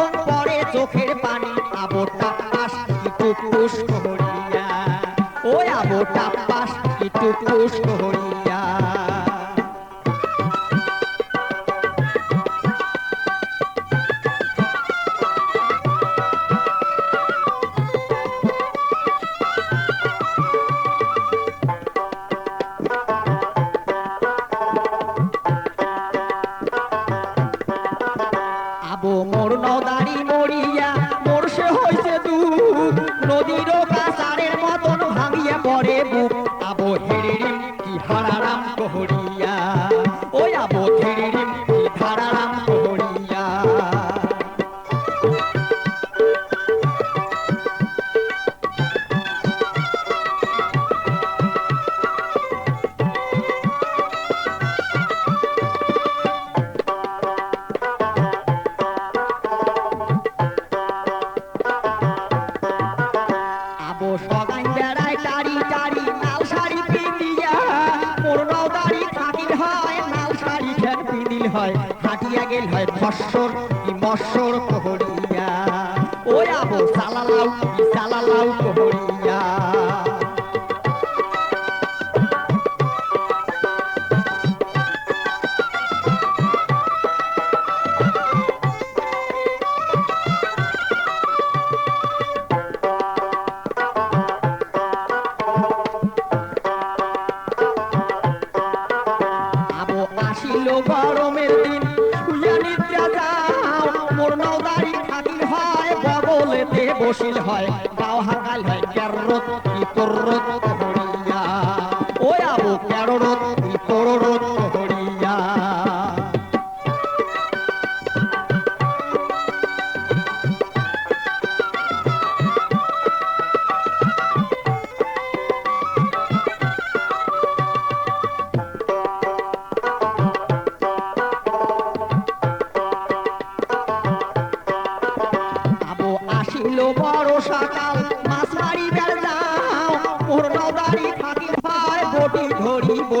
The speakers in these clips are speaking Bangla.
তখন পরে চোখের পানি? আবোটা পাশ ও আবোটা পাশ নদীর কাসারের মতন ভাঙিয়া পড়ে বুক আবো হেরিরিম কি হারারাম কহরিয়া। হয় হাঁটিয়া গেল হয় ফসর কি কহরিয়া ওই আবো সালালাউ সালালাউ কহরিয়া খাতির হয় বগলেতে বসিল হয়। গাও হাকাল হয় ক্যাররত কি তোররত?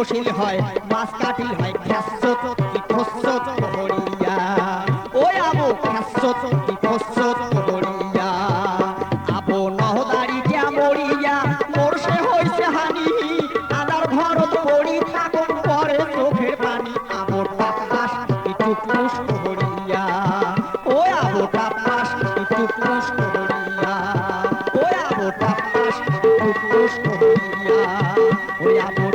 বসিল হয়, মাছ কাটিল হয় খ্যাসত কি খসত হরিয়া ওই আবো খ্যাসত কি খসত হরিয়া আবো নহদারি কে মরিয়া মোর সে হইছে হানি। আদার ভরত পড়ি থাকুন পরে চোখের পানি। আবো টাকাস কি টুকুস হরিয়া ওই আবো টাকাস কি টুকুস হরিয়া ওই আবো টাকাস কি টুকুস হরিয়া ওই আবো